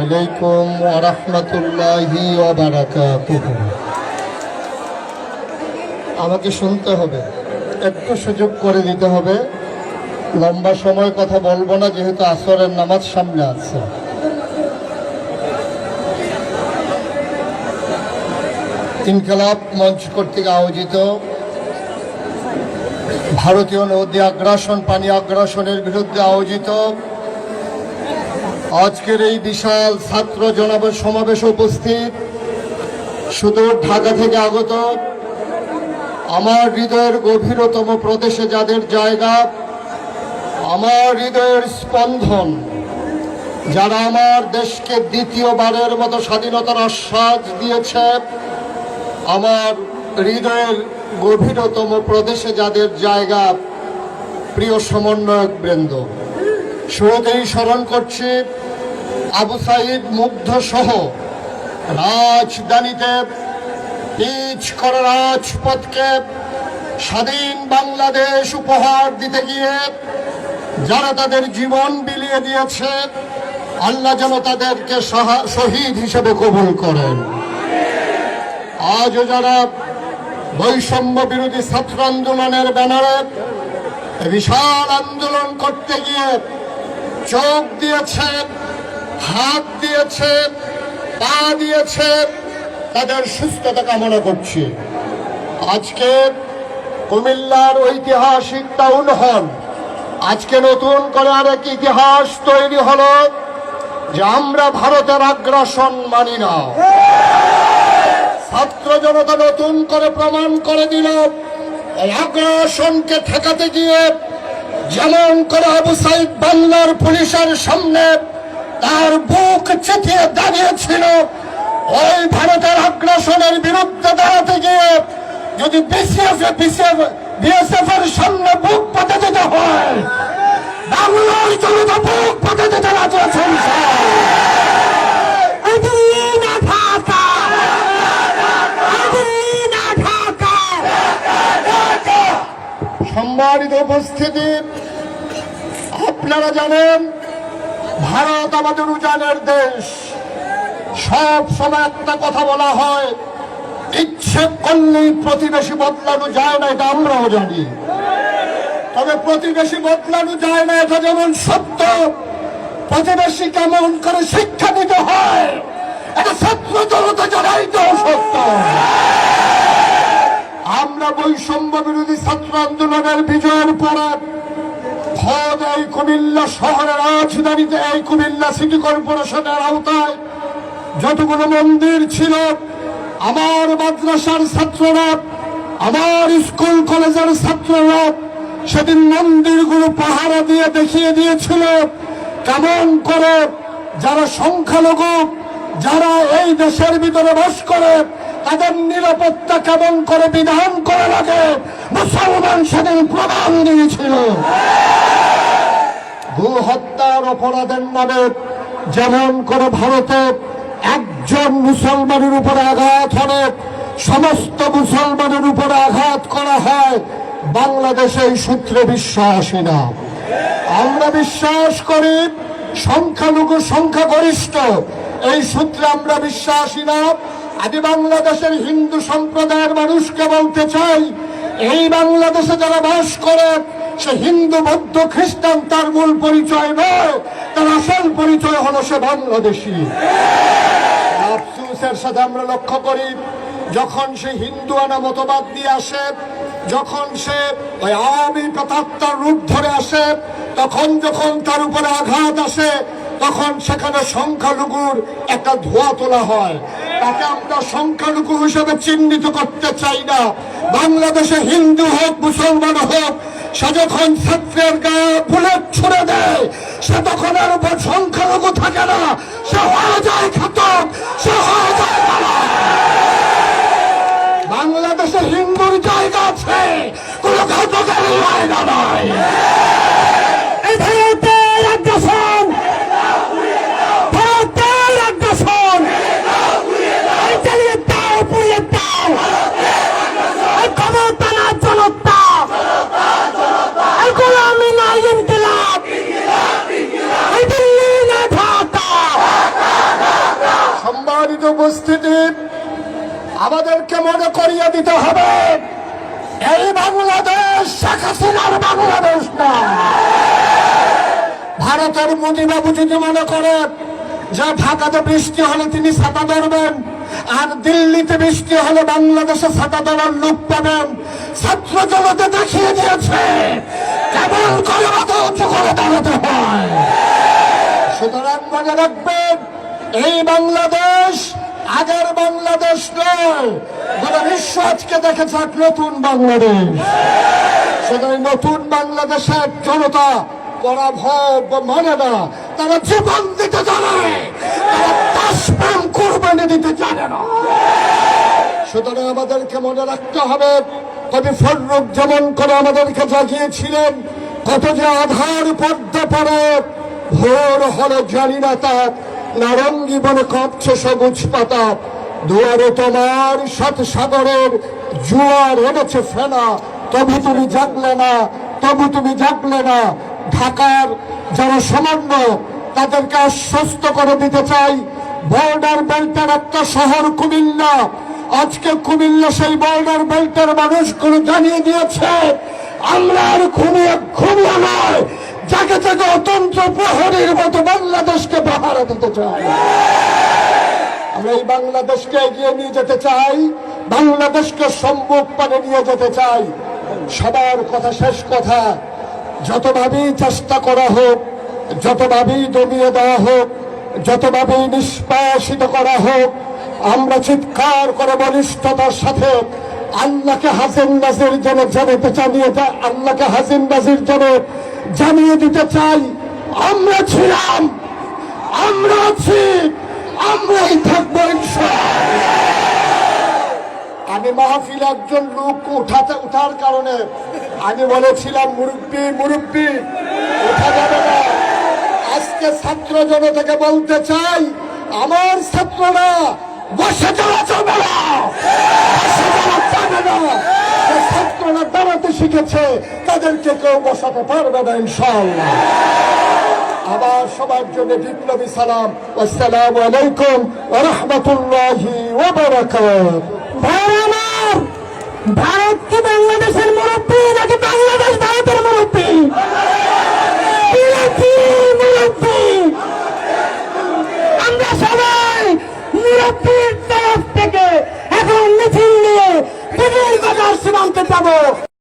আলাইকুম আমাকে শুনতে হবে, একটু সুযোগ করে দিতে হবে। লম্বা সময় কথা বলব না, যেহেতু আসরের নামাজ সামনে আছে। ইনকলাব মঞ্চ কর্তৃক আয়োজিত ভারতীয় নদী আগ্রাসন, পানি আগ্রাসনের বিরুদ্ধে আয়োজিত আজকের এই বিশাল ছাত্র জনাবের সমাবেশে উপস্থিত। সুদূর ঢাকা থেকে আগত আমার হৃদয়ের গভীরতম প্রদেশে যাদের জায়গা, আমার হৃদয়ের স্পন্দন, যারা আমার দেশকে দ্বিতীয়বারের মতো স্বাধীনতার আশ্বাস দিয়েছে আমার হৃদয়ের গভীরতম প্রদেশে যাদের জায়গা, প্রিয় সমন্বয়ক বৃন্দ, শুরুতেই স্মরণ করছি আবু সাইদ মুগ্ধ সহ রাজধানীতে পিচ করা রাজপথকে স্বাধীন বাংলাদেশ উপহার দিতে গিয়ে যারা তাদের জীবন বিলিয়ে দিয়েছে, আল্লাহ যেন তাদেরকে শহীদ হিসেবে কবুল করেন। আজও যারা বৈষম্য বিরোধী ছাত্র আন্দোলনের ব্যানারে বিশাল আন্দোলন করতে গিয়ে চোখ দিয়েছে, হাত দিয়েছে, পা দিয়েছে, তাদের সুস্থতা কামনা করছি। আজকে কুমিল্লার ঐতিহাসিক টাউন হল, আজকে নতুন করে আরেক ইতিহাস তৈরি হলো যে আমরা ভারতের আগ্রাসন মানি না। ছাত্র জনতা নতুন করে প্রমাণ করে দিল। আগ্রাসনকে ঠেকাতে গিয়ে যেমন করে আবু সাইদ বাংলার পুলিশের সামনে তার বুক চেতিয়ে দাঁড়িয়েছিল, ওই ভারতের আগ্রাসনের বিরুদ্ধে দাঁড়াতে গিয়ে যদি বিএসএফ এর সামনে বুক পাতে দিতে হয়, বাংলার জনতা বুক পাতে দিতে রাজি আছে আদিনা ঢাকা আদিনা ঢাকা সম্মানিত উপস্থিতি, আপনারা জানেন, ভারত আমাদের উজানের দেশ। সব সময় একটা কথা বলা হয়, ইচ্ছে করলেই প্রতিবেশী বদলানো যায় না, এটা আমরাও জানি। তবে প্রতিবেশী বদলানো যায় না, এটা যেমন সত্য, প্রতিবেশী কেমন করে শিক্ষা দিতে হয়, এটা ছাত্র জনতা জানাই তো সত্য। বৈষম্য বিরোধী ছাত্র আন্দোলনের বিজয়ের পরে খোদ এই কুমিল্লা শহরের রাজধানীতে, এই কুমিল্লা সিটি কর্পোরেশনের আওতায় যতগুলো মন্দির ছিল, আমার মাদ্রাসার ছাত্ররা, আমার স্কুল কলেজের ছাত্ররা সেদিন মন্দিরগুলো পাহারা দিয়ে দেখিয়ে দিয়েছিল। কেমন করে যারা সংখ্যালঘু, যারা এই দেশের ভিতরে বাস করে তাদের নিরাপত্তা কেমন করে বিধান করে লাগে মুসলমান সেদিন প্রমাণ দিয়েছিল। গো হত্যার অপরাধের নামে যেমন করে ভারতে একজন মুসলমানের উপরে আঘাত হলে সমস্ত মুসলমানের উপরে আঘাত করা হয়, বাংলাদেশে এই সূত্রে বিশ্বাসী না। আমরা বিশ্বাস করি, সংখ্যালঘু সংখ্যাগরিষ্ঠ, এই সূত্রে আমরা বিশ্বাসী না। আদি বাংলাদেশের হিন্দু সম্প্রদায়ের মানুষকে বলতে চাই, এই বাংলাদেশে যারা বাস করে, সে হিন্দু, বৌদ্ধ, খ্রিস্টান, তার মূল পরিচয় নয়, তার আসল পরিচয় হলো সে বাংলাদেশী। আফসুসের সাথে আমরা লক্ষ্য করি, যখন সে হিন্দু আনা মতবাদ দিয়ে আসে, যখন সে ওই আওয়ামী প্রতাত্মার রূপ ধরে আসে, তখন যখন তার উপরে আঘাত আসে, তখন সেখানে সংখ্যালঘুর একটা ধোয়া তোলা হয়। তাকে আমরা সংখ্যালঘু হিসেবে চিহ্নিত করতে চাই না। বাংলাদেশে হিন্দু হোক, মুসলমান হোক সে যখন ছাত্রের গায়ে বুলেট ছুড়ে দেয়। সে তখন আর উপর সংখ্যালঘু থাকে না, সে হয়ে যায় খাতক সে হয়ে যায় বাংলাদেশে হিন্দুর জায়গা আছে, কোন ঘাতকের জায়গা নয় এই ভারতের আগ্রাসন ভারতের আগ্রাসন এই চালিয়ে দাও পুড়িয়ে দাও সম্মানিত উপস্থিতি আমাদেরকে মনে করিয়ে দিতে হবে। এই বাংলাদেশ শেখ হাসিনার বাংলাদেশ না ভারতের মোদীবাবু যদি মনে করে যে ঢাকাতে বৃষ্টি হলে তিনি ছাতা ধরবেন, আর দিল্লিতে বৃষ্টি হলে বাংলাদেশে ছাতা ধরার লোক পাবেন, ছাত্র জগতে দেখিয়ে দিয়েছে কেমন মাথা উঁচু করে দাঁড়াতে হয়। সুতরাং মনে রাখবেন, এই বাংলাদেশ আগের বাংলাদেশ নয়, গোটা বিশ্ব আজকে দেখেছে এক নতুন বাংলাদেশ। সেখানে নতুন বাংলাদেশের জনতা পরাভব মানে না, তারা জীবন দিতে জানে, তারা পাশপ্রাণ কোরবানি দিতে জানে না। সুতরাং আমাদেরকে মনে রাখতে হবে, কবি ফররুখ যেমন করে আমাদেরকে জাগিয়েছিলেন, কত যে আধার পর্দা পরে, ভোর হলো জানি না তার নারঙ্গি বনে কাঁপছে সবুজ পাতা। দুয়ারে তোমার সাত সাগরের জুয়ার এনেছে ফেনা। তবু তুমি জাগলে না, তবু তুমি জাগলে না। ঢাকার যারা সমন্বয় তাদেরকে আশ্বস্ত করে দিতে চাই। বর্ডার বেল্টের একটা শহর কুমিল্লা। আজকে কুমিল্লা সেই বর্ডার বেল্টের মানুষগুলো জানিয়ে দিয়েছে, আমরা আর ঘুমিয়ে ঘুমিয়ে নয় জাগে জাগে অতন্ত্র প্রহরীর মতো বাংলাদেশকে পাহারা দিতে চাই। আমরা এই বাংলাদেশকে এগিয়ে নিয়ে যেতে চাই, বাংলাদেশকে সম্মুখ পানে নিয়ে যেতে চাই। সবার কথা, শেষ কথা, যতভাবেই চেষ্টা করা হোক, যতভাবেই দমিয়ে দেওয়া হোক, যতভাবেই নিষ্পাসিত করা হোক, আমরা চিৎকার করে বলিষ্ঠতার সাথে আল্লাহকে হাসিন নাজির যেন জানাতে জানিয়ে আল্লাহকে হাসিন নাজির যেন জানিয়ে দিতে চাই আমরা ছিলাম, আমরা আছি, আমরাই থাকব। আমি মাহফিল একজন লোক উঠাতে, উঠার কারণে আমি বলেছিলাম, মুরব্বী মুরব্বী, উঠা যাবে না আজকে ছাত্র জনতাকে বলতে চাই, আমার ছাত্ররা ছাত্ররা দাঁড়াতে শিখেছে, তাদেরকে কেউ বসাতে পারবে না, ইনশাআল্লাহ। আবার সবার জন্য বিপ্লবী সালাম আসসালামু আলাইকুম রাহমাতুল্লাহি ভারত কি বাংলাদেশের